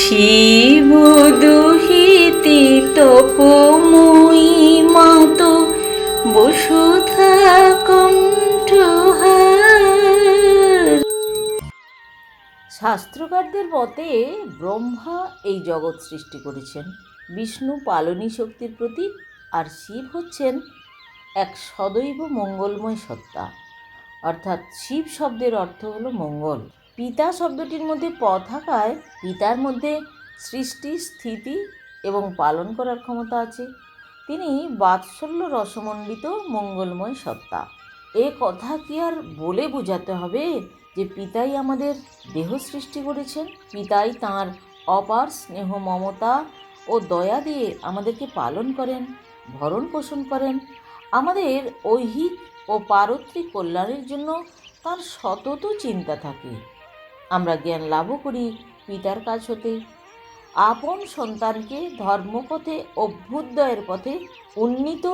শিব দুহিতে তপময়ী মাত, বসুধা কণ্ঠহার। শাস্ত্রকারদের মতে ব্রহ্মা এই জগৎ সৃষ্টি করেছেন। বিষ্ণু পালনী শক্তির প্রতীক, আর শিব হচ্ছেন এক সদৈব মঙ্গলময় সত্তা। অর্থাৎ শিব শব্দের অর্থ হলো মঙ্গল। পিতা শব্দটির মধ্যে প থাকায় পিতার মধ্যে সৃষ্টি, স্থিতি এবং পালন করার ক্ষমতা আছে। তিনি বাৎসল্য রসমণ্ডিত মঙ্গলময় সত্তা। এ কথা কি আর বলে বোঝাতে হবে যে পিতাই আমাদের দেহ সৃষ্টি করেছেন? পিতাই তাঁর অপার স্নেহ, মমতা ও দয়া দিয়ে আমাদেরকে পালন করেন, ভরণ পোষণ করেন। আমাদের ঐহিক ও পারত্রিক কল্যাণের জন্য তার সতত চিন্তা থাকে। আমরা জ্ঞান লাভও করি পিতার কাছ হতে। আপন সন্তানকে ধর্মপথে, অভ্যুদয়ের পথে উন্নীত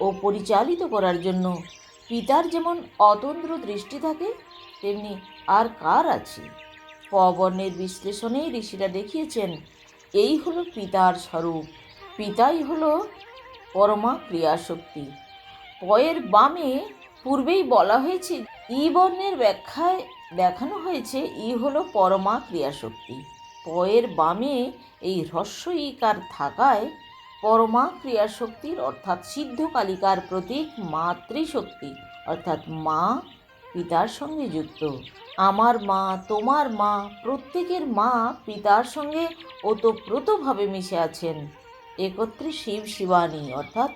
ও পরিচালিত করার জন্য পিতার যেমন অতন্দ্র দৃষ্টি থাকে, তেমনি আর কার আছে? পবর্ণের বিশ্লেষণেই ঋষিরা দেখিয়েছেন, এই হলো পিতার স্বরূপ, পিতাই হলো পরমা ক্রিয়াশক্তি। পয়ের বামে পূর্বেই বলা হয়েছে ই বর্ণের ব্যাখ্যায় দেখানো হয়েছে, ই হলো পরমা ক্রিয়াশক্তি। পয়ের বামে এই হ্রস্ব ইকার থাকায় পরমা ক্রিয়াশক্তির অর্থাৎ সিদ্ধ কালিকার প্রতীক মাতৃশক্তি, অর্থাৎ মা পিতার সঙ্গে যুক্ত। আমার মা, তোমার মা, প্রত্যেকের মা পিতার সঙ্গে ওতপ্রোতভাবে মিশে আছেন। একত্রে শিব শিবানী, অর্থাৎ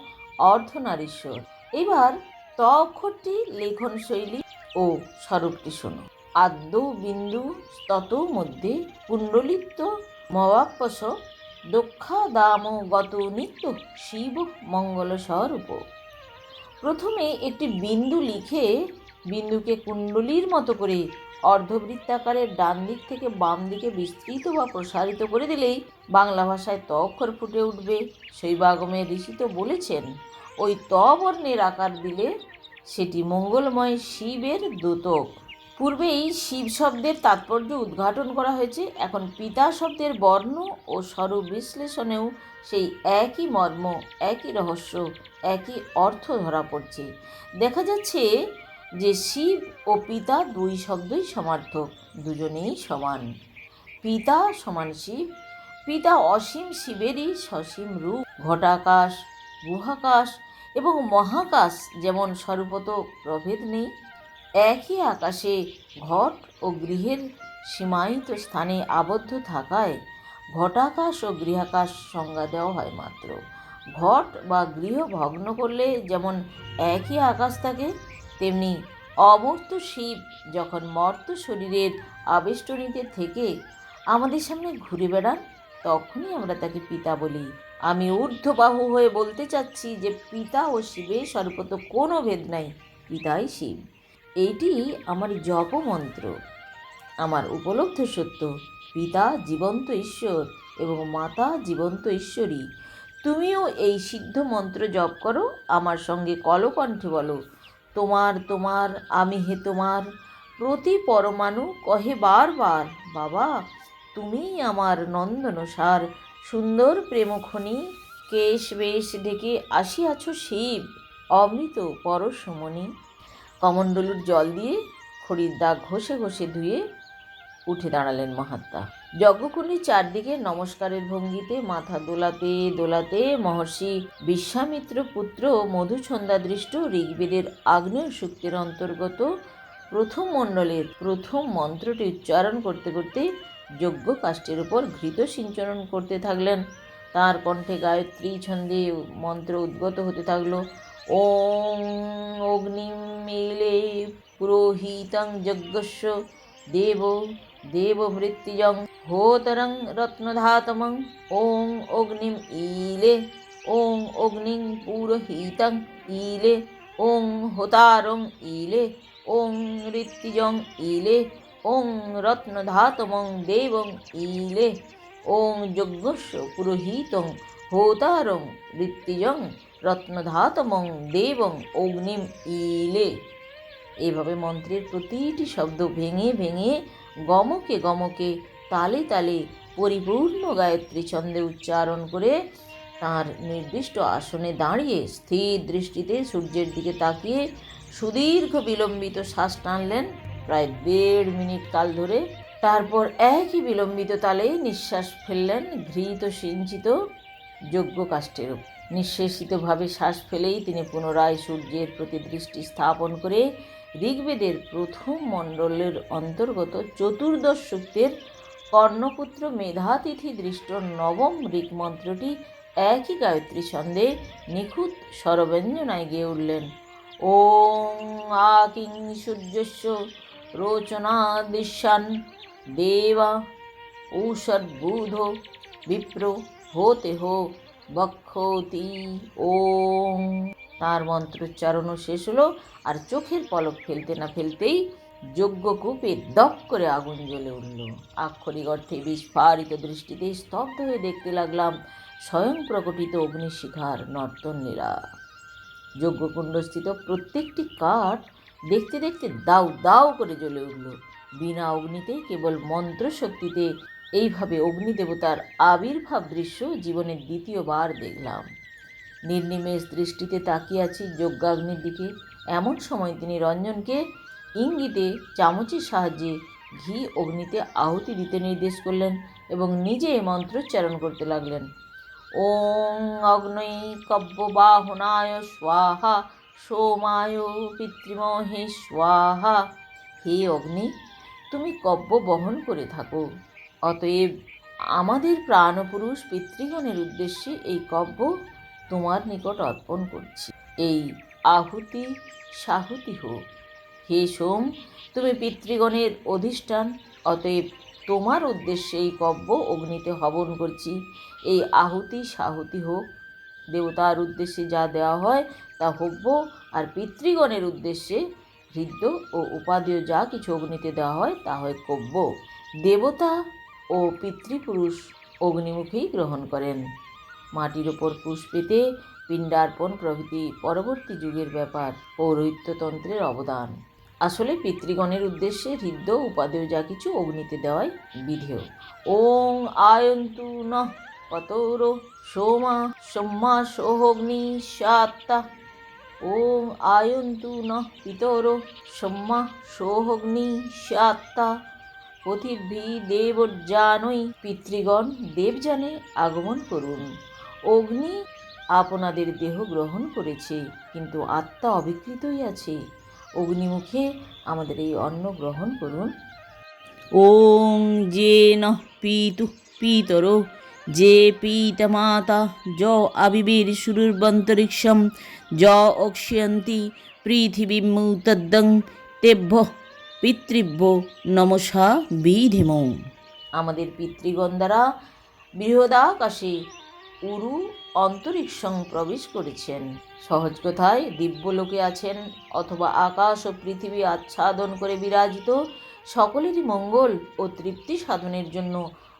অর্ধনারীশ্বর। এবার ত অক্ষরটি লেখন শৈলী ও স্বরূপটি শোনো। আদ্য বিন্দু তত মধ্যে মবাপ্পস দক্ষা দাম গত নিত্য শিব মঙ্গল স্বরূপ। প্রথমে একটি বিন্দু লিখে বিন্দুকে কুণ্ডলীর মতো করে অর্ধবৃত্তাকারের ডান দিক থেকে বাম দিকে বিস্তৃত বা প্রসারিত করে দিলেই বাংলা ভাষায় ত অক্ষর ফুটে উঠবে। শৈবাগমের ঋষি তো বলেছেন, ওই ত বর্ণের আকার দিলে সেটি মঙ্গলময় শিবের দোতক। পূর্বেই শিব শব্দের তাৎপর্য উদ্ঘাটন করা হয়েছে, এখন পিতা শব্দের বর্ণ ও স্বরূপ বিশ্লেষণেও সেই একই মর্ম, একই রহস্য, একই অর্থ ধরা পড়ছে। দেখা যাচ্ছে যে শিব ও পিতা দুই শব্দই সমার্থক, দুজনেই সমান। পিতা সমান শিব, পিতা অসীম শিবেরই সসীম রূপ, ঘটাকাশ, গুহাকাশ এবং মহাকাশ যেমন স্বরূপত প্রভেদ নেই একই আকাশে ঘট ও গৃহের সীমায়িত স্থানে আবদ্ধ থাকায় ঘটাকাশ ও গৃহাকাশ সংজ্ঞা দেওয়া হয় মাত্র। ঘট বা গৃহ ভগ্ন করলে যেমন একই আকাশ থাকে, তেমনি অবর্ত শিব যখন মর্ত শরীরের আবেষ্টনীতে থেকে আমাদের সামনে ঘুরে বেড়ান, তখনই আমরা তাকে পিতা বলি। আমি ঊর্ধ্ববাহু হয়ে বলতে চাচ্ছি যে পিতা ও শিবে সর্বত কোনো ভেদ নাই, পিতাই শিব। এইটি আমার জপ মন্ত্র আমার উপলব্ধ সত্য, পিতা জীবন্ত ঈশ্বর এবং মাতা জীবন্ত ঈশ্বরী। তুমিও এই সিদ্ধ মন্ত্র জপ করো, আমার সঙ্গে কলকণ্ঠে বলো, তোমার তোমার, আমি হে তোমার, প্রতি পরমাণু কহে বারবার, বাবা, তুমিই আমার নন্দনসার, সুন্দর প্রেমখনি, কেশ বেশ ঢেকে আসিয়াছ শিব, অমৃত পরশমণি। কমণ্ডলুর জল দিয়ে খড়ির দাগ ঘষে ঘষে ধুয়ে উঠে দাঁড়ালেন মহাত্মা। যজ্ঞকুণ্ডীর চারদিকে নমস্কারের ভঙ্গিতে মাথা দোলাতে দোলাতে মহর্ষি বিশ্বামিত্র পুত্র মধুছন্দাদৃষ্ট ঋগ্বেদের আগ্নেয় সূক্তের অন্তর্গত প্রথম মণ্ডলের প্রথম মন্ত্রটি উচ্চারণ করতে করতে যজ্ঞ কাষ্টের উপর ঘৃত সিঞ্চরণ করতে থাকলেন। তার কণ্ঠে গায়ত্রী ছন্দে মন্ত্র উদ্গত হতে থাকল। ওং অগ্নিম মেলে পুরোহিতং যজ্ঞস্য দেব দেব মৃত্যুজং হোতরং রত্নধাতমং ওং অগ্নিম ইলে ওং অগ্নিং পুরোহিতং ইলে ওং হোতারং ইলে ওং ঋত্বিজং ইলে ওং রত্নধাতমং দেবং ইলে ওং যজ্ঞস্য পুরোহিতং হোতারং ঋত্বিজং রত্নধাতমং দেবং অগ্নিম ইলে এভাবে মন্ত্রের প্রতিটি শব্দ ভেঙে ভেঙে গমকে গমকে তালে তালে পরিপূর্ণ গায়ত্রী ছন্দে উচ্চারণ করে তার নির্দিষ্ট আসনে দাঁড়িয়ে স্থির দৃষ্টিতে সূর্যের দিকে তাকিয়ে সুদীর্ঘ বিলম্বিত শ্বাস টানলেন প্রায় দেড় মিনিট কাল ধরে তারপর একই বিলম্বিত তালে নিঃশ্বাস ফেললেন ঘৃত সিঞ্চিত যোগ্য কাষ্ঠের ওপর। নিঃশেষিতভাবে শ্বাস ফেলেই তিনি পুনরায় সূর্যের প্রতি দৃষ্টি স্থাপন করে ঋগ্বেদের প্রথম মণ্ডলের অন্তর্গত চতুর্দশ সূক্তের কর্ণপুত্র মেধাতিথি দৃষ্ট নবম ঋক মন্ত্রটি একই গায়ত্রী ছন্দে নিখুঁত স্বরব্যঞ্জনায় গেয়ে উঠলেন। ওং আকিং সূর্যস্য রোচনা দিশান দেবা ঔষধ বুধ বিপ্র হোতে হো বক্ষতি ওং তার মন্ত্রোচ্চারণও শেষ হলো আর চোখের পলক ফেলতে না ফেলতেই যজ্ঞকূপে দপ করে আগুন জ্বলে উঠল। আক্ষরিক অর্থে বিস্ফারিত দৃষ্টিতে স্তব্ধ হয়ে দেখতে লাগলাম স্বয়ং প্রকটিত অগ্নিশিখার নর্তনীরা। যজ্ঞকুণ্ডস্থিত প্রত্যেকটি কাঠ দেখতে দেখতে দাউ দাউ করে জ্বলে উঠল। বিনা অগ্নিতে কেবল মন্ত্রশক্তিতে এইভাবে অগ্নিদেবতার আবির্ভাব দৃশ্য জীবনের দ্বিতীয়বার দেখলাম। নির্নিমেষ দৃষ্টিতে তাকিয়ে আছি যজ্ঞাগ্নির দিকে। এমন সময় তিনি রঞ্জনকে ইঙ্গিতে চামচের সাহায্যে ঘি অগ্নিতে আহুতি দিতে নির্দেশ করলেন এবং নিজে মন্ত্রোচ্চারণ করতে লাগলেন। ওং অগ্নৈ কব্যবাহনায় স্বাহা, সোমায় পিতৃমহে স্বাহা। হে অগ্নি, তুমি কব্য বহন করে থাকো। অতএব আমাদের প্রাণপুরুষ পিতৃগণের উদ্দেশ্যে এই কব্য তোমার নিকট অর্পণ করছি। এই আহুতি সাহুতি হোক। হে সোম, তুমি পিতৃগণের অধিষ্ঠান, অতএব তোমার উদ্দেশ্যে এই কব্য অগ্নিতে হবন করছি। এই আহুতি সাহুতি হোক। দেবতার উদ্দেশ্যে যা দেওয়া হয় তা হব্য আর পিতৃগণের উদ্দেশ্যে হৃদ্য ও উপাদেয় যা কিছু অগ্নিতে দেওয়া হয় তা হয় কব্য। দেবতা ও পিতৃপুরুষ অগ্নিমুখেই গ্রহণ করেন। মাটির ওপর পুষ্পেতে পিণ্ডার্পণ প্রভৃতি পরবর্তী যুগের ব্যাপার পৌরোহিত্যতন্ত্রের অবদান। আসলে পিতৃগণের উদ্দেশ্যে হৃদ্য উপাদেয় যা কিছু অগ্নিতে দেওয়াই বিধেয়। ওং আয়ন্তু ন পতৌর সোমা সোম্মা সোহগ্নি সাত্তা। ওং আয়ন্তু ন পিতর সোম্মা সোহগ্নি সাত্তা। পথিভি দেবজানই পিতৃগণ দেবযানে আগমন করুন। অগ্নি আপনাদের দেহ গ্রহণ করেছে, কিন্তু আত্মা অবিকৃতই আছে। অগ্নিমুখে আমাদের এই অন্ন গ্রহণ করুন। ওং যে ন পিতু পিতর, যে পিতমাতা য আবিবের সুরুর্বন্তরিক্ষম য অক্ষয়ন্তি পৃথিবীমুতদ্দং, তেভ্য পিতৃভ্য নমসা বিধিম। আমাদের পিতৃগণ দ্বারা বৃহদাকাশে উরু অন্তরিক্ষং প্রবেশ করেছেন। সহজ কথায় দিব্যলোকে আছেন অথবা আকাশ ও পৃথিবী আচ্ছাদন করে বিরাজিত, সকলেরই মঙ্গল ও তৃপ্তি সাধনের জন্য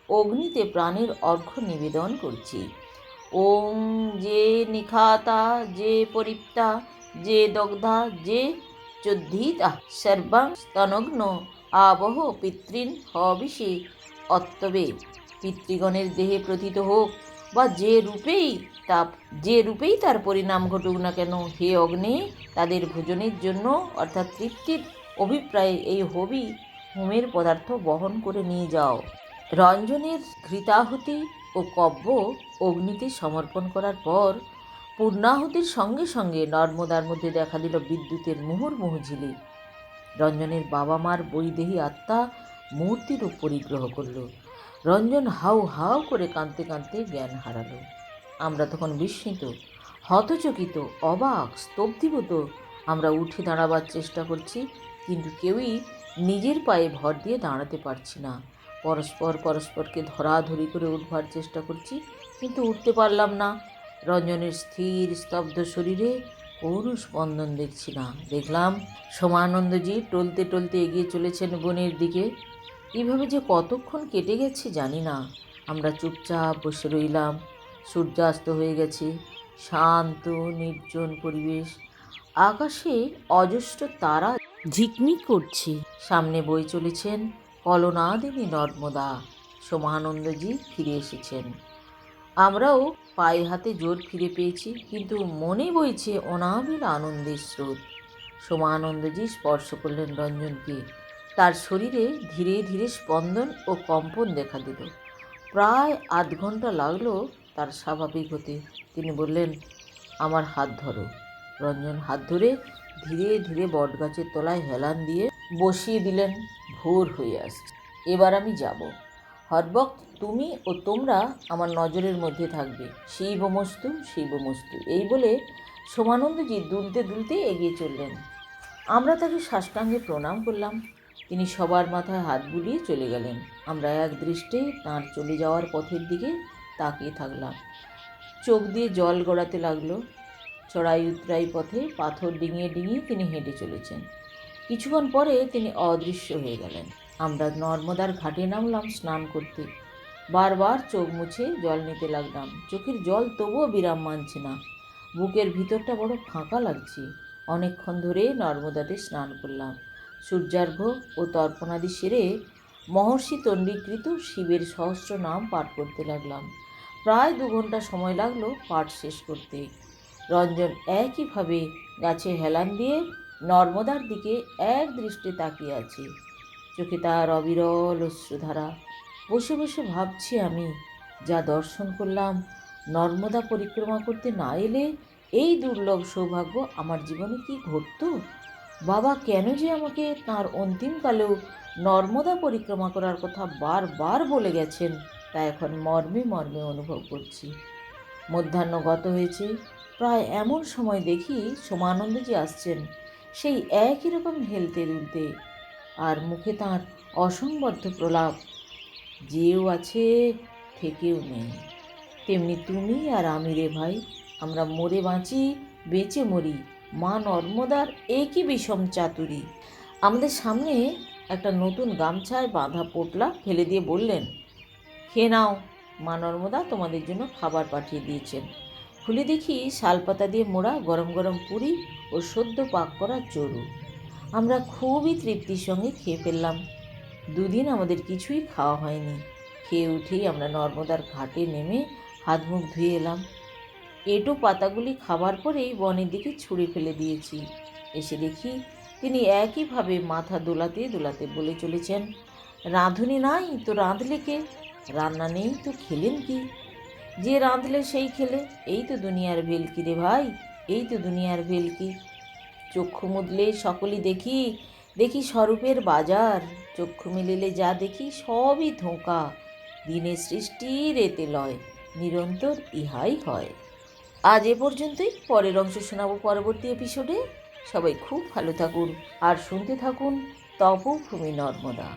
অগ্নিতে প্রাণের অর্ঘ্য নিবেদন করছি। ওং যে নিখাতা, যে পরিপ্তা, যে দগ্ধা, যে চোদ্ধিতা সর্বাং স্তনগ্ন আবহ পিতৃন হবিষে অত্তবে পিতৃগণের দেহে প্রথিত হোক বা যে রূপেই তা যে রূপেই তার পরিণাম ঘটুক না কেন, হে অগ্নে, তাদের ভোজনের জন্য অর্থাৎ তৃপ্তির অভিপ্রায়ে এই হবি হোমের পদার্থ বহন করে নিয়ে যাও। রঞ্জনের ঘৃতাহুতি ও কব্য অগ্নিতে সমর্পণ করার পর পূর্ণাহুতির সঙ্গে সঙ্গে নর্মদার মধ্যে দেখা দিল বিদ্যুতের মুহুর্মুহু ঝিলি রঞ্জনের বাবা মার বৈদেহী আত্মা মূর্তির পরিগ্রহ করল। রঞ্জন হাউ হাউ করে কাঁদতে কাঁদতে জ্ঞান হারালো। আমরা তখন বিস্মিত, হতচকিত, অবাক, স্তব্ধিভূত। আমরা উঠে দাঁড়াবার চেষ্টা করছি, কিন্তু কেউই নিজের পায়ে ভর দিয়ে দাঁড়াতে পারছি না। পরস্পর পরস্পরকে ধরাধরি করে উঠবার চেষ্টা করছি, কিন্তু উঠতে পারলাম না। রঞ্জনের স্থির, স্তব্ধ শরীরে কোনো স্পন্দন দেখছি না দেখলাম সমানন্দজি টলতে টলতে এগিয়ে চলেছেন বনের দিকে। এইভাবে যে কতক্ষণ কেটে গেছে জানি না। আমরা চুপচাপ বসে রইলাম। সূর্যাস্ত হয়ে গেছে। শান্ত, নির্জন পরিবেশ। আকাশে অজস্র তারা ঝিকমিক করছে। সামনে বই চলেছেন কলনাদিনী নর্মদা। সোমানন্দজি ফিরে এসেছেন। আমরাও পায়ে হাতে জোর ফিরে পেয়েছি, কিন্তু মনে বইছে অনাবিল আনন্দের স্রোত। সোমানন্দজি স্পর্শ করলেন রঞ্জনকে। তার শরীরে ধীরে ধীরে স্পন্দন ও কম্পন দেখা দিল। প্রায় আধ ঘণ্টা লাগল তার স্বাভাবিক হতে। তিনি বললেন, আমার হাত ধরো। রঞ্জন হাত ধরে ধীরে ধীরে বটগাছের তলায় হেলান দিয়ে বসিয়ে দিলেন, ভোর হয়ে আসছে। এবার আমি যাব। হরবক্ত তুমি ও তোমরা আমার নজরের মধ্যে থাকবে। শিবমস্তু শিবমস্তু এই বলে সোমানন্দজি দুলতে দুলতে এগিয়ে চললেন। আমরা তাকে সাষ্টাঙ্গে প্রণাম করলাম। তিনি সবার মাথায় হাত বুলিয়ে চলে গেলেন। আমরা এক দৃষ্টে তাঁর চলে যাওয়ার পথের দিকে তাকিয়ে থাকলাম। চোখ দিয়ে জল গড়াতে লাগল। চড়াই উতরাই পথে পাথর ডিঙিয়ে ডিঙিয়ে তিনি হেঁটে চলেছেন। কিছুক্ষণ পরে তিনি অদৃশ্য হয়ে গেলেন। আমরা নর্মদার ঘাটে নামলাম স্নান করতে। বারবার চোখ মুছে জল নিতে লাগলাম। চোখের জল তবুও বিরাম মানছে না। বুকের ভিতরটা বড় ফাঁকা লাগছে। অনেকক্ষণ ধরে নর্মদাতে স্নান করলাম। সূর্যার্ঘ ও তর্পণাদি সেরে মহর্ষি তন্ডীকৃত শিবের সহস্র নাম পাঠ করতে লাগলাম। প্রায় দু ঘণ্টা সময় লাগল পাঠ শেষ করতে। রঞ্জন একইভাবে গাছে হেলান দিয়ে নর্মদার দিকে এক দৃষ্টে তাকিয়ে আছে। চোখে তার অবিরল অশ্রুধারা। বসে বসে ভাবছি আমি, যা দর্শন করলাম, নর্মদা পরিক্রমা করতে না এলে এই দুর্লভ সৌভাগ্য আমার জীবনে কি ঘটতো? বাবা কেন যে আমাকে তার অন্তিমকালেও নর্মদা পরিক্রমা করার কথা বারবার বলে গেছেন, তা এখন মর্মে মর্মে অনুভব করছি। মধ্যাহ্ন গত হয়েছে, প্রায় এমন সময় দেখি সোমানন্দজি আসছেন। সেই একই রকম হেলতে দুলতে আর মুখে তাঁর অসংবদ্ধ প্রলাপ, যেও আছে, থেকেও নেই। তেমনি তুমি আর আমি রে ভাই, আমরা মরে বাঁচি, বেঁচে মরি। মা নর্মদার একই বিষম চাতুরি। আমাদের সামনে একটা নতুন গামছায় বাঁধা পোটলা ফেলে দিয়ে বললেন, খেয়ে নাও, মা নর্মদা তোমাদের জন্য খাবার পাঠিয়ে দিয়েছেন। খুলে দেখি শালপাতা দিয়ে মোড়া গরম গরম পুরি ও সদ্য পাক করা চড়ু আমরা খুবই তৃপ্তির সঙ্গে খেয়ে ফেললাম। দুদিন আমাদের কিছুই খাওয়া হয়নি। খেয়ে উঠেই আমরা নর্মদার ঘাটে নেমে হাত মুখ ধুয়ে এলাম। এটো পাতাগুলি খাবার পরেই বনের দিকে ছুঁড়ে ফেলে দিয়েছি। এসে দেখি তিনি একইভাবে মাথা দোলাতে দোলাতে বলে চলেছেন, রাঁধুনি নাই তো রাঁধলে কে? রান্না নেই তো খেলেন কি? যে রাঁধলে সেই খেলে। এই তো দুনিয়ার ভেলকি রে ভাই, এই তো দুনিয়ার ভেলকি। চক্ষু মুদলে সকলই দেখি দেখি স্বরূপের বাজার। চক্ষু মিলিলে যা দেখি সবই ধোঁকা। দিনের সৃষ্টি রেতে লয়, নিরন্তর ইহাই হয়। আজ এ পর্যন্তই, পরের অংশ শোনাবো পরবর্তী এপিসোডে সবাই খুব ভালো থাকুন, আর শুনতে থাকুন তপভূমি নর্মদা।